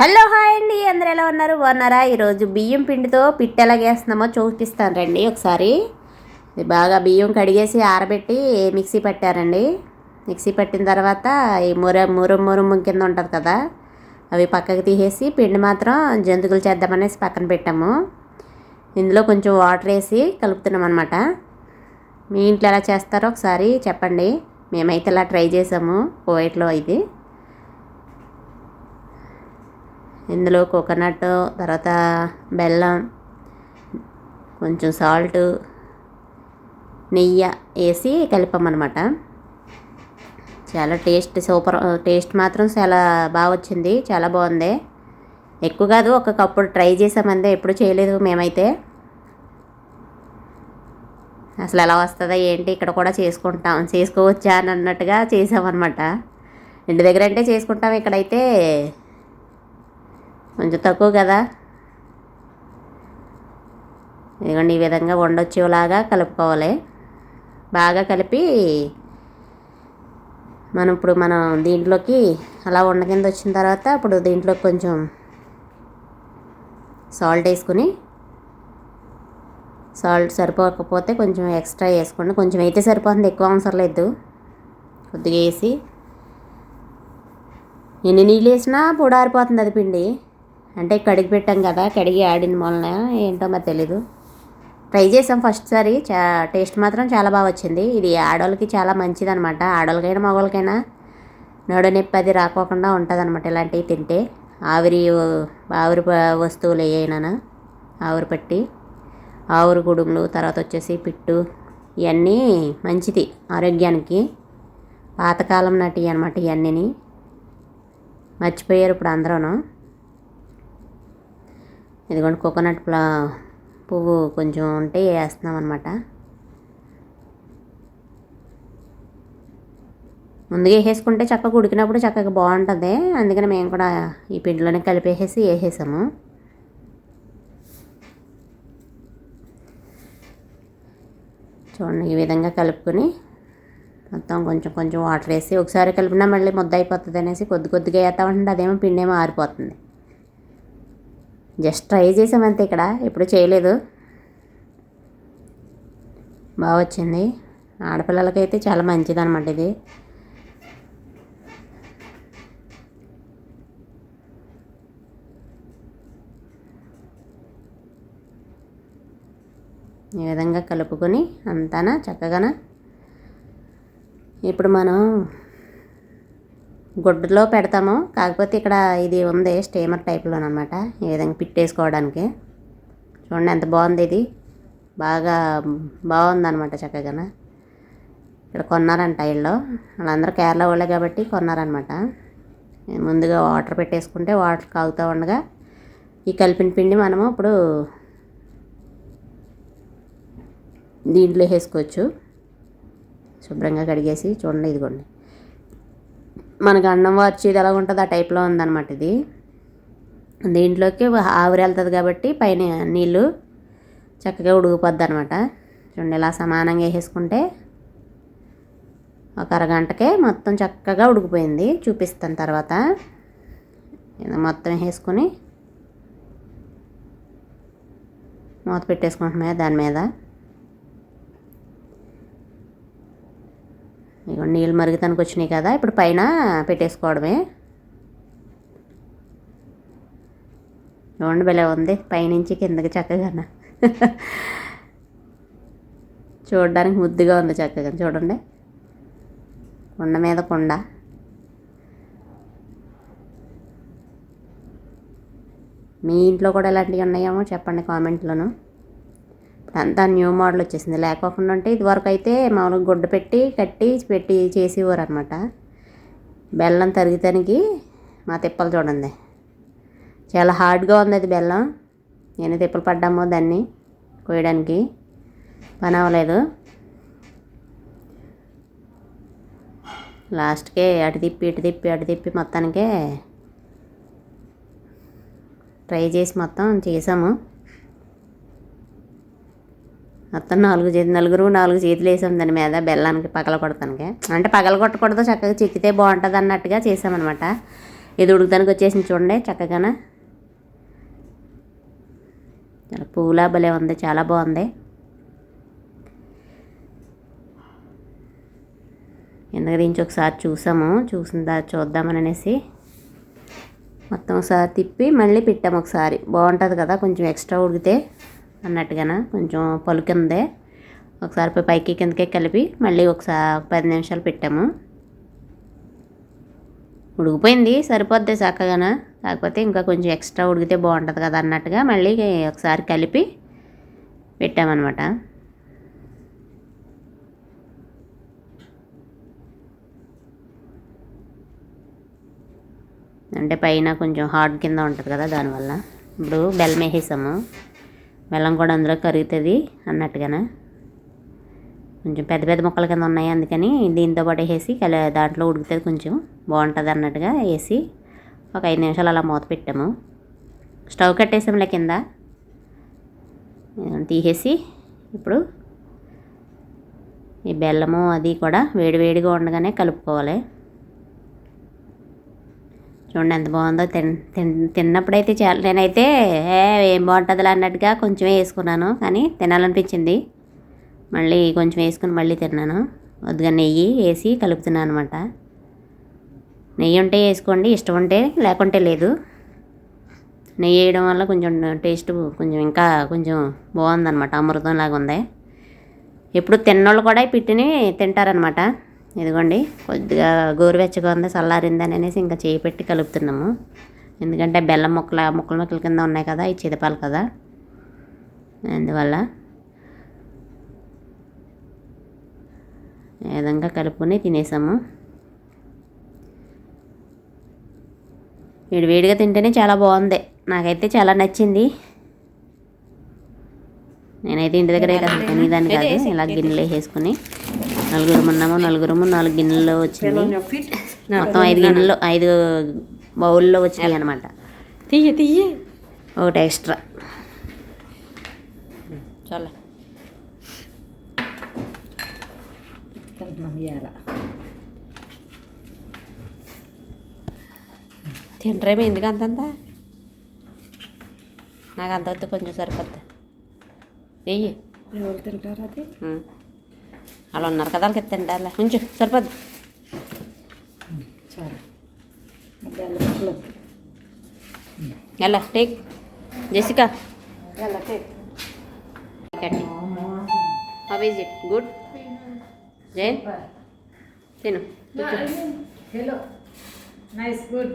Hello hi అండి అందరు ఎలా ఉన్నారు? బాగున్నారా? ఈరోజు బియ్యం పిండితో పిట్ట ఎలా వేస్తున్నామో చూపిస్తాను రండి ఒకసారి. బాగా బియ్యం కడిగేసి ఆరబెట్టి మిక్సీ పట్టారండి. మిక్సీ పట్టిన తర్వాత ఈ ముర మురు మురుము కింద ఉంటుంది కదా అవి పక్కకి తీసేసి పిండి మాత్రం జంతుకులు చేద్దామనేసి పక్కన పెట్టాము. ఇందులో కొంచెం వాటర్ వేసి కలుపుతున్నాం అనమాట మీ ఇంట్లో ఎలా చేస్తారో ఒకసారి చెప్పండి. మేమైతే ఇలా ట్రై చేసాము కోవైట్లో ఇది. ఇందులో కోకోనట్ తర్వాత బెల్లం కొంచెం సాల్ట్ నెయ్యి వేసి కలిపామన్నమాట. చాలా టేస్ట్ సూపర్ టేస్ట్ మాత్రం చాలా బాగా వచ్చింది. చాలా బాగుంది. ఎక్కువ కాదు ఒక కప్పుడు ట్రై చేసామందే ఎప్పుడు చేయలేదు మేమైతే. అసలు ఎలా వస్తుందా ఏంటి ఇక్కడ కూడా చేసుకుంటాం. చేసుకోవచ్చా అని అన్నట్టుగా చేసామన్నమాట. ఇంటి దగ్గర అంటే చేసుకుంటాం. ఇక్కడైతే కొంచెం తక్కువ కదా. ఇదిగోండి ఈ విధంగా వండొచ్చేలాగా కలుపుకోవాలి. బాగా కలిపి మనం ఇప్పుడు మనం దీంట్లోకి అలా వండ కింద వచ్చిన తర్వాత ఇప్పుడు దీంట్లో కొంచెం సాల్ట్ వేసుకుని సాల్ట్ సరిపోకపోతే కొంచెం ఎక్స్ట్రా వేసుకోండి. కొంచెం అయితే సరిపోతుంది ఎక్కువ అవసరం లేదు. కొద్దిగా వేసి ఎన్ని నీళ్ళు వేసినా పొడారిపోతుంది అది పిండి. అంటే కడిగి పెట్టాం కదా కడిగి ఆడిన వలన ఏంటో మరి తెలీదు. ట్రై చేసాం ఫస్ట్ సారి. చా టేస్ట్ మాత్రం చాలా బాగా వచ్చింది. ఇది ఆడవాళ్ళకి చాలా మంచిది అనమాట ఆడవాళ్ళకైనా మగవాళ్ళకైనా నడు నొప్పి అది రాకోకుండా ఉంటుంది అనమాట ఇలాంటివి తింటే. ఆవిరి ఆవిరి వస్తువులు ఏనా ఆవిరి పట్టి ఆవిరి గుడుములు తర్వాత వచ్చేసి పిట్టు ఇవన్నీ మంచిది ఆరోగ్యానికి. పాతకాలం నాటి అనమాట ఇవన్నీని మర్చిపోయారు ఇప్పుడు అందరూ ఇదిగోండి కోకోనట్ ప్లా పువ్వు కొంచెం ఉంటే వేస్తున్నాం అనమాట ముందుగా వేసేసుకుంటే చక్కగా ఉడికినప్పుడు చక్కగా బాగుంటుంది. అందుకని మేము కూడా ఈ పిండిలోనే కలిపేసేసి వేసేసాము. చూడండి ఈ విధంగా కలుపుకొని మొత్తం కొంచెం కొంచెం వాటర్ వేసి ఒకసారి కలిపినా మళ్ళీ ముద్ద అయిపోతుంది అనేసి కొద్ది కొద్దిగా వేస్తామంటే అదేమో పిండి ఏమో ఆరిపోతుంది. జస్ట్ ట్రై చేసామంతే ఇక్కడ ఎప్పుడు చేయలేదు. బాగా వచ్చింది. ఆడపిల్లలకైతే చాలా మంచిది అనమాట ఇది. ఈ విధంగా కలుపుకొని అంతానా చక్కగాన? ఇప్పుడు మనం గుడ్డలో పెడతాము. కాకపోతే ఇక్కడ ఇది ఉంది స్టీమర్ టైప్లో అనమాట ఈ విధంగా పిట్టేసుకోవడానికి. చూడండి ఎంత బాగుంది ఇది. బాగా బాగుంది అనమాట చక్కగా ఇక్కడ కొన్నారంట ఇళ్ళు వాళ్ళందరూ కేరళ వాళ్ళే కాబట్టి కొన్నారనమాట ముందుగా వాటర్ పెట్టేసుకుంటే వాటర్ కాగుతూ ఉండగా ఈ కలిపిన పిండి మనము ఇప్పుడు దీంట్లో వేసుకోవచ్చు. శుభ్రంగా కడిగేసి చూడండి ఇదిగోండి. మనకు అన్నం వచ్చేది ఎలా ఉంటుంది ఆ టైప్లో ఉందన్నమాట ఇది. దీంట్లోకి ఆవిరి వెళ్తుంది కాబట్టి పైన నీళ్ళు చక్కగా ఉడికిపోద్ది అనమాట చూడండి ఇలా సమానంగా వేసేసుకుంటే ఒక అరగంటకే మొత్తం చక్కగా ఉడికిపోయింది. చూపిస్తాను తర్వాత. మొత్తం వేసుకొని మూత పెట్టేసుకుంటున్నాయి దాని మీద? ఇగో నీళ్ళు మరుగుతానికి వచ్చినాయి కదా ఇప్పుడు పైన పెట్టేసుకోవడమే. చూడండి భలే ఉంది పైనుంచి కిందకి చక్కగా చూడడానికి ముద్దుగా ఉంది చక్కగా చూడండి. కొండ మీద కొండ. మీ ఇంట్లో కూడా ఇలాంటివి ఉన్నాయేమో చెప్పండి కామెంట్లోను. అంతా న్యూ మోడల్ వచ్చేసింది. లేకోకుండా ఉంటే ఇదివరకు అయితే మామూలుగా గుడ్డ పెట్టి కట్టి పెట్టి చేసేవారు అనమాట బెల్లం తరిగితానికి మా తిప్పలు చూడండి. చాలా హార్డ్గా ఉంది అది బెల్లం. నేను తిప్పలు పడ్డామో దాన్ని కోయడానికి. పని అవ్వలేదు లాస్ట్కే అటు తిప్పి ఇటు తిప్పి అటు తిప్పి మొత్తానికే ట్రై చేసి మొత్తం చేసాము. మొత్తం నాలుగు చేతి నలుగురు నాలుగు చేతులు వేసాం దాని మీద బెల్లానికి పగల కొడతానికి. అంటే పగల కొట్టకూడదు చక్కగా చెక్కితే బాగుంటుంది అన్నట్టుగా చేసామన్నమాట. ఇది ఉడుకుతానికి వచ్చేసింది చూడండి చక్కగాన. చాలా పువ్వులా భలే ఉంది చాలా బాగుంది. ఎందుకు దించి ఒకసారి చూసాము చూసిన చూద్దామని అనేసి. మొత్తం ఒకసారి తిప్పి మళ్ళీ పెట్టాము ఒకసారి. బాగుంటుంది కదా కొంచెం ఎక్స్ట్రా ఉడికితే. అన్నట్టుగానా? కొంచెం పలుకిందే. ఒకసారి పైకి కిందకే కలిపి మళ్ళీ ఒకసారి పది నిమిషాలు పెట్టాము. ఉడికిపోయింది సరిపోద్ది చక్కగాన? కాకపోతే ఇంకా కొంచెం ఎక్స్ట్రా ఉడికితే బాగుంటుంది కదా అన్నట్టుగా మళ్ళీ ఒకసారి కలిపి పెట్టామన్నమాట. అంటే పైన కొంచెం హార్డ్ కింద ఉంటుంది కదా దానివల్ల. ఇప్పుడు బెల్లం వేసేసాము. బెల్లం కూడా అందులో కరుగుతుంది అన్నట్టుగానే. కొంచెం పెద్ద పెద్ద ముక్కల కింద ఉన్నాయి అందుకని దీంతో పాటు వేసి కల దాంట్లో ఉడుకుతుంది కొంచెం. బాగుంటుంది అన్నట్టుగా వేసి ఒక ఐదు నిమిషాలు అలా మూత పెట్టాము. స్టవ్ కట్టేసాంలే కింద. తీసేసి ఇప్పుడు ఈ బెల్లము అది కూడా వేడి వేడిగా ఉండగానే కలుపుకోవాలి. చూడండి ఎంత బాగుందో. తిన్ తిన్ తిన్నప్పుడైతే చాలా నేనైతే ఏం బాగుంటుందిలా అన్నట్టుగా కొంచెం వేసుకున్నాను. కానీ తినాలనిపించింది. మళ్ళీ కొంచెం వేసుకుని మళ్ళీ తిన్నాను. వద్దుగా నెయ్యి వేసి కలుపుతున్నాను అనమాట. నెయ్యి ఉంటే వేసుకోండి ఇష్టం ఉంటే లేకుంటే లేదు. నెయ్యి వేయడం వల్ల కొంచెం టేస్ట్ కొంచెం ఇంకా కొంచెం బాగుందన్నమాట. అమృతం లాగా ఉంది ఎప్పుడు తిన్నోళ్ళు కూడా ఈ పిట్టిని తింటారనమాట ఇదిగోండి కొద్దిగా గోరువెచ్చగా ఉంది చల్లారిందని అనేసి ఇంకా చేయి పెట్టి కలుపుతున్నాము. ఎందుకంటే బెల్లం ముక్కల ముక్కల ముక్కల కింద ఉన్నాయి కదా ఈ చిదపాలు కదా. అందువల్ల ఈ విధంగా కలుపుకొని తినేసాము. వేడి వేడిగా తింటేనే చాలా బాగుంది. నాకైతే చాలా నచ్చింది. నేనైతే ఇంటి దగ్గరే కదా తినేదాన్ని కాదు ఇలా గిన్నెలు వేసేసుకుని నలుగురు ఉన్నాము నలుగురము నాలుగు గిన్నెల్లో వచ్చింది మొత్తం ఐదు గిన్నెలు ఐదు బౌల్లో వచ్చినాయి అనమాట తీయ తీయ. ఒకటి ఎక్స్ట్రా. చాలా. తింటారేమో ఎందుకు అంతంత నాకు అంత వద్దు కొంచెం సరిపోద్ది. వెయ్యి ఎవరు తింటారు అది. అలా ఉన్నారు కదా వాళ్ళకి తింటారులే కొంచెం సరిపోద్ది చాలా బెల్లం ముక్కలు ఎలా టేక్ జెసికా ఎలా కట్టి హౌ ఈజ్ ఇట్ గుడ్ జైన్ తిను హలో నైస్ గుడ్